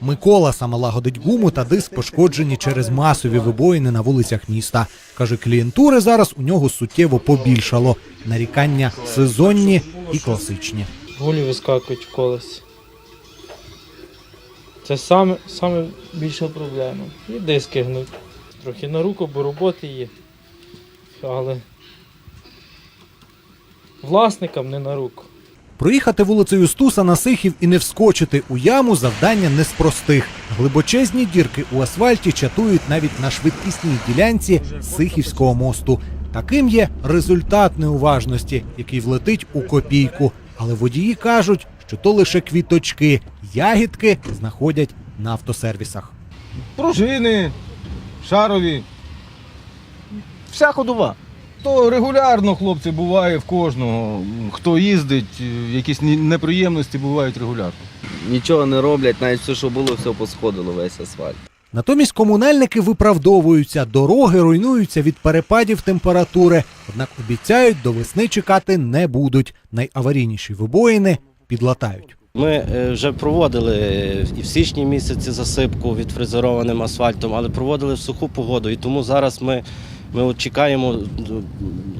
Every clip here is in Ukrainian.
Микола саме лагодить гуму та диск пошкоджені через масові вибоїни на вулицях міста. Каже, клієнтури зараз у нього суттєво побільшало. Нарікання сезонні і класичні. Гулі вискакують в колесі. Це саме, саме більша проблема. І диски гнуть. Трохи на руку, бо роботи є. Але власникам не на руку. Проїхати вулицею Стуса на Сихів і не вскочити у яму завдання не з простих. Глибочезні дірки у асфальті чатують навіть на швидкісній ділянці Сихівського мосту. Таким є результат неуважності, який влетить у копійку. Але водії кажуть, що то лише квіточки, ягідки знаходять на автосервісах. пружини, шарові. Вся ходова. То регулярно, хлопці, буває в кожного. Хто їздить, е, якісь неприємності бувають регулярно. Нічого не роблять, навіть все, що було, все посходило весь асфальт. Натомість комунальники виправдовуються, дороги руйнуються від перепадів температури, однак обіцяють, до весни чекати не будуть. Найаварійніші вибоїни підлатають. Ми е, вже проводили і в січні місяці засипку відфрезерованим асфальтом, але проводили в суху погоду. І тому зараз ми, ми от чекаємо ну,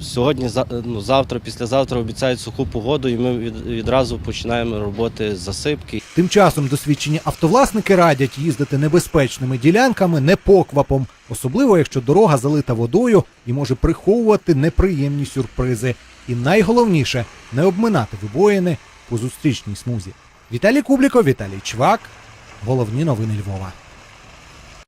сьогодні, за- ну, завтра, післязавтра обіцяють суху погоду, і ми від, відразу починаємо роботи з засипки. Тим часом досвідчені автовласники радять їздити небезпечними ділянками не поквапом, особливо якщо дорога залита водою і може приховувати неприємні сюрпризи. І найголовніше не обминати вибоїни по зустрічній смузі. Віталій Кубліков, Віталій Чвак. Головні новини Львова.